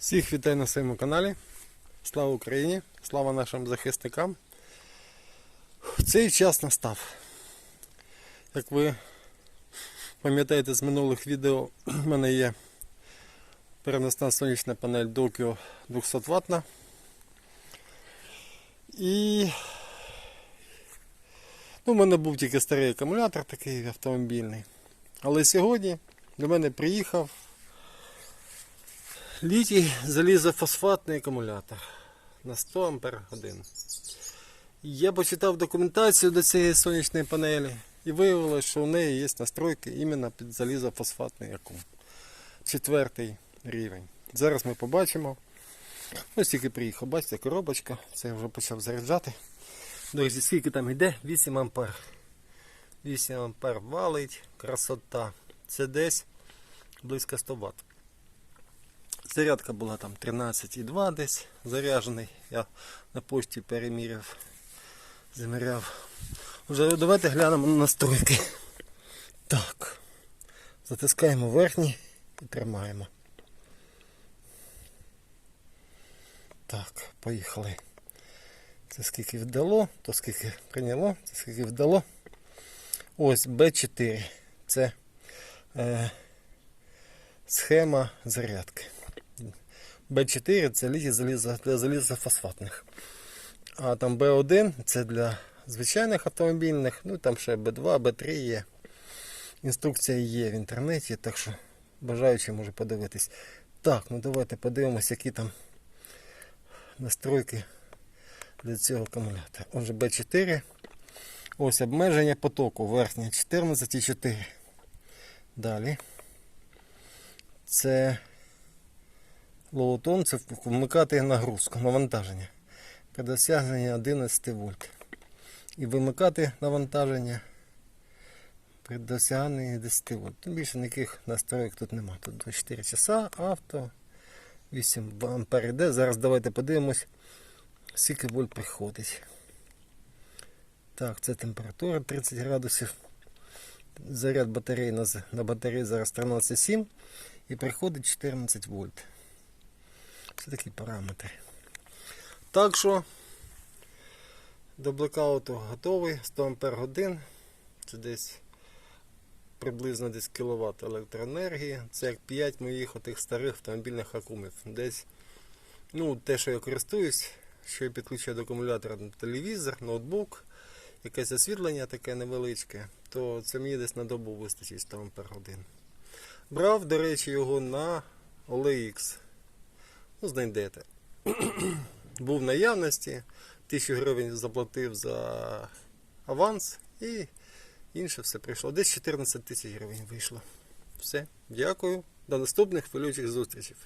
Всіх вітаю на своєму каналі. Слава Україні! Слава нашим захисникам. Цей час настав. Як ви пам'ятаєте з минулих відео, в мене є переносна сонячна панель Dokio 200 ватна. І ну, в мене був тільки старий акумулятор такий автомобільний. Але сьогодні до мене приїхав Літій залізофосфатний акумулятор на 100 Ампер годин. Я почитав документацію до цієї сонячної панелі і виявилося, що в неї є настройки іменно під залізофосфатний акум. Четвертий рівень. Зараз ми побачимо. Ось тільки приїхав, бачите, коробочка, це я вже почав заряджати. Друзі, скільки там йде? 8 ампер. 8 ампер валить, красота. Це десь близько 100 Вт. Зарядка була там 13,2 десь заряджений. Я на пошті переміряв, заміряв. Вже давайте глянемо на настройки. Так. Затискаємо верхній і тримаємо. Так, поїхали. Це скільки вдало, то скільки прийняло, це скільки вдало. Ось B4. Це е, схема зарядки. Б4 це літій залізо, для залізофосфатних. А там Б1 це для звичайних автомобільних, ну там ще Б2, Б3 є. Інструкція є в інтернеті, так що бажаючи може подивитись. Так, ну давайте подивимось, які там настройки для цього акумулятора. Отже, Б4. Ось обмеження потоку верхнє 14,4. Далі. Це лоутон це вмикати нагрузку, навантаження при досягненні 11 вольт. І вимикати навантаження при досягненні 10 вольт. Тут більше ніяких настроїк тут нема. Тут 24 часа, авто, 8 ампер йде. Зараз давайте подивимось, скільки вольт приходить. Так, це температура 30 градусів. Заряд батареї на батареї зараз 13,7 і приходить 14 вольт. Це такі параметри. Так що до блекауту готовий 100 Ампер годин. Це десь приблизно десь кіловат електроенергії. Це як 5 моїх отих старих автомобільних акумів. Десь, ну, те, що я користуюсь, що я підключаю до акумулятора телевізор, ноутбук, якесь освітлення таке невеличке, то це мені десь на добу вистачить 100 Ампер годин. Брав, до речі, його на OLX. Ну, знайдете. Був в наявності, 1000 гривень заплатив за аванс і інше все прийшло. Десь 14 тисяч гривень вийшло. Все, дякую. До наступних хвилюючих зустрічей.